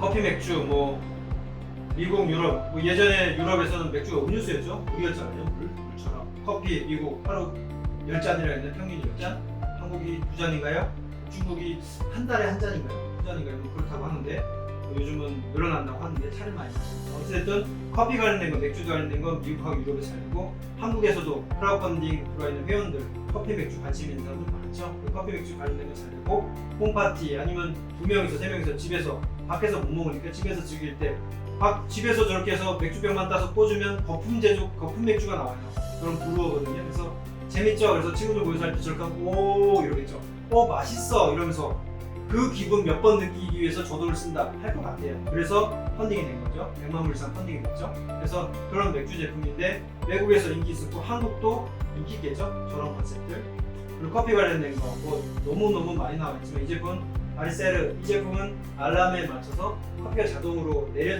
커피 맥주 뭐 미국 유럽 뭐 예전에 유럽에서는 맥주가 음료수였죠? 물이었잖아요 물 물처럼. 커피 미국 하루 열 잔이라 했는데 평균 열 잔? 한국이 두 잔인가요? 중국이 한 달에 한 잔인가요? 두 잔인가요? 뭐 그렇다고 하는데. 뭐 요즘은 늘어난다고 하는데 차를 많이 마십니다 어쨌든 커피 관련된 거 맥주 관련된 건 미국하고 유럽에 살고 한국에서도 크라우펀딩 들어와 있는 회원들 커피 맥주 관심 있는 사람들 많죠 그 커피 맥주 관련된 거 살고 홈파티 아니면 두 명이서 세 명이서 집에서 밖에서 못 먹으니까 집에서 즐길 때밖 집에서 저렇게 해서 맥주병만 따서 꽂으면 거품 제조 거품 맥주가 나와요. 그럼 블루어거든요. 그래서 재밌죠. 그래서 친구들 모여서 할 때 저렇게 오 이러겠죠. 오 맛있어 이러면서 그 기분 몇 번 느끼기 위해서 저도를 쓴다 할 것 같아요. 그래서 펀딩이 된 거죠. 100만 불 이상 펀딩이 됐죠. 그래서 그런 맥주 제품인데 외국에서 인기 있었고 한국도 인기 있겠죠. 저런 컨셉들. 그리고 커피 관련된 거 뭐 너무 너무 많이 나와 있지만 이 제품 아리세르 이 제품은 알람에 맞춰서 커피가 자동으로 내려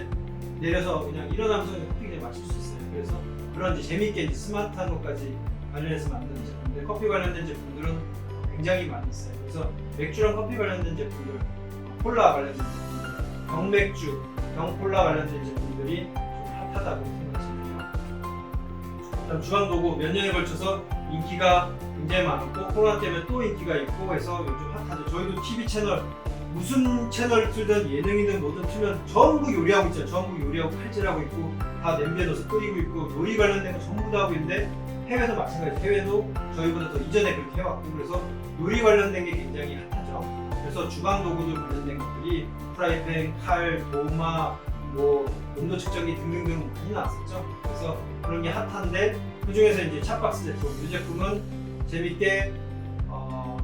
내려서 그냥 일어나면서 커피 그냥 마실 수 있어요. 그래서 그런 재밌게 스마트한 것까지 관련해서 만든 제품인데 커피 관련된 제품들은 굉장히 많이 있어요. 그래서 맥주랑 커피 관련된 제품들, 콜라 관련된 제품들, 병맥주, 병콜라 관련된 제품들이 좀 핫하다고 생각하시면 돼요. 다음 주방도구 몇 년에 걸쳐서 인기가 굉장히 많았고 코로나 때문에 또 인기가 있고 해서 요즘 핫하죠. 저희도 TV 채널 무슨 채널 틀든 예능이든 뭐든 틀면 전부 요리하고 있죠. 전부 요리하고 칼질하고 있고 다 냄비에 넣어서 끓이고 있고 요리 관련된 거 전부 다 하고 있는데 해외도 마찬가지. 해외도 저희보다 더 이전에 그렇게 해왔고 그래서 요리 관련된 게 굉장히 핫하죠. 그래서 주방 도구들 관련된 것들이 프라이팬, 칼, 도마, 뭐 온도 측정기 등등등 많이 나왔었죠. 그래서 그런 게 핫한데 그 중에서 이제 찹박스 제품, 이 제품은 재밌게 어,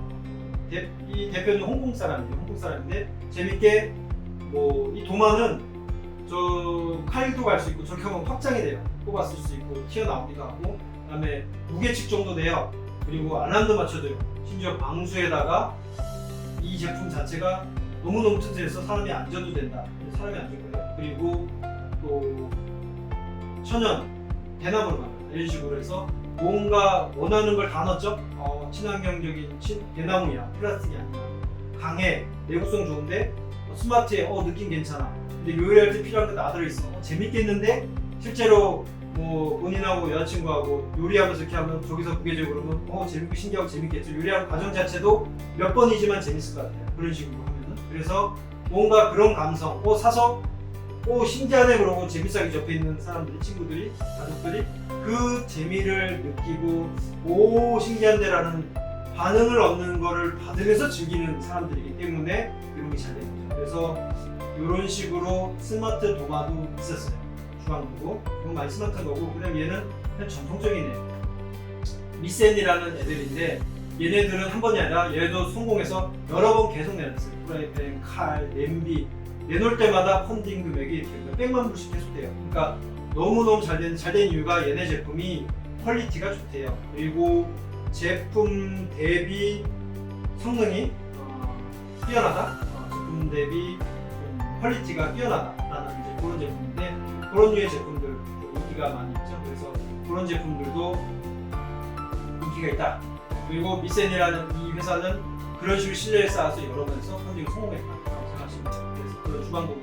대, 이 대표는 홍콩 사람이에요. 홍콩 사람인데 재밌게 뭐 이 도마는 저 칼도 갈 수 있고 저렇게 하면 확장이 돼요. 뽑아 쓸 수 있고 튀어나오기도 하고 그다음에 무게 측 정도 돼요. 그리고 알람도 맞춰줘요. 심지어 방수에다가 이 제품 자체가 너무너무 튼튼해서 사람이 앉아도 된다. 사람이 앉을 거예요. 그리고 또 천연 대나무로 만든 이런 식으로 해서 뭔가 원하는 걸 다 넣었죠. 어, 친환경적인 친, 대나무야, 플라스틱이 아니야. 강해, 내구성 좋은데 어, 스마트해, 어 느낌 괜찮아. 근데 요리할 때 필요한 거다 들어있어. 어, 재밌겠는데 실제로 뭐 본인하고 여자친구하고 요리하면서 이렇게 하면 저기서 무게적으로 그러면 어 재밌고 신기하고 재밌겠죠. 요리하는 과정 자체도 몇 번이지만 재밌을 것 같아요. 그런 식으로 하면은 그래서 뭔가 그런 감성, 어 사서 오 신기하네 그러고 재밌하게 옆에 있는 사람들이 친구들이 가족들이 그 재미를 느끼고 오 신기한데라는 반응을 얻는 거를 받으면서 즐기는 사람들이기 때문에 이런 게 잘 되는 거죠. 그래서 이런 식으로 스마트 도마도 있었어요. 주방도구 이건 스마트한 거고 그다음 얘는 그냥 전통적이네요. 미센이라는 애들인데 얘네들은 한 번이 아니라 얘도 성공해서 여러 번 계속 내놨어요. 프라이팬, 칼, 냄비 내놓을 때마다 펀딩 금액이 이렇게 100만 불씩 계속 돼요. 그러니까 너무너무 잘 된, 잘된 이유가 얘네 제품이 퀄리티가 좋대요. 그리고 제품 대비 성능이 어, 뛰어나다. 어, 제품 대비 좀 퀄리티가 뛰어나다라는 이제 그런 제품인데 그런 류의 제품들 좀 인기가 많이 있죠. 그래서 그런 제품들도 인기가 있다. 그리고 미센이라는 이 회사는 그런 식으로 신뢰를 쌓아서 여러 번에서 펀딩을 성공했다고 생각하시면 돼요. 그래서 그런 주방도구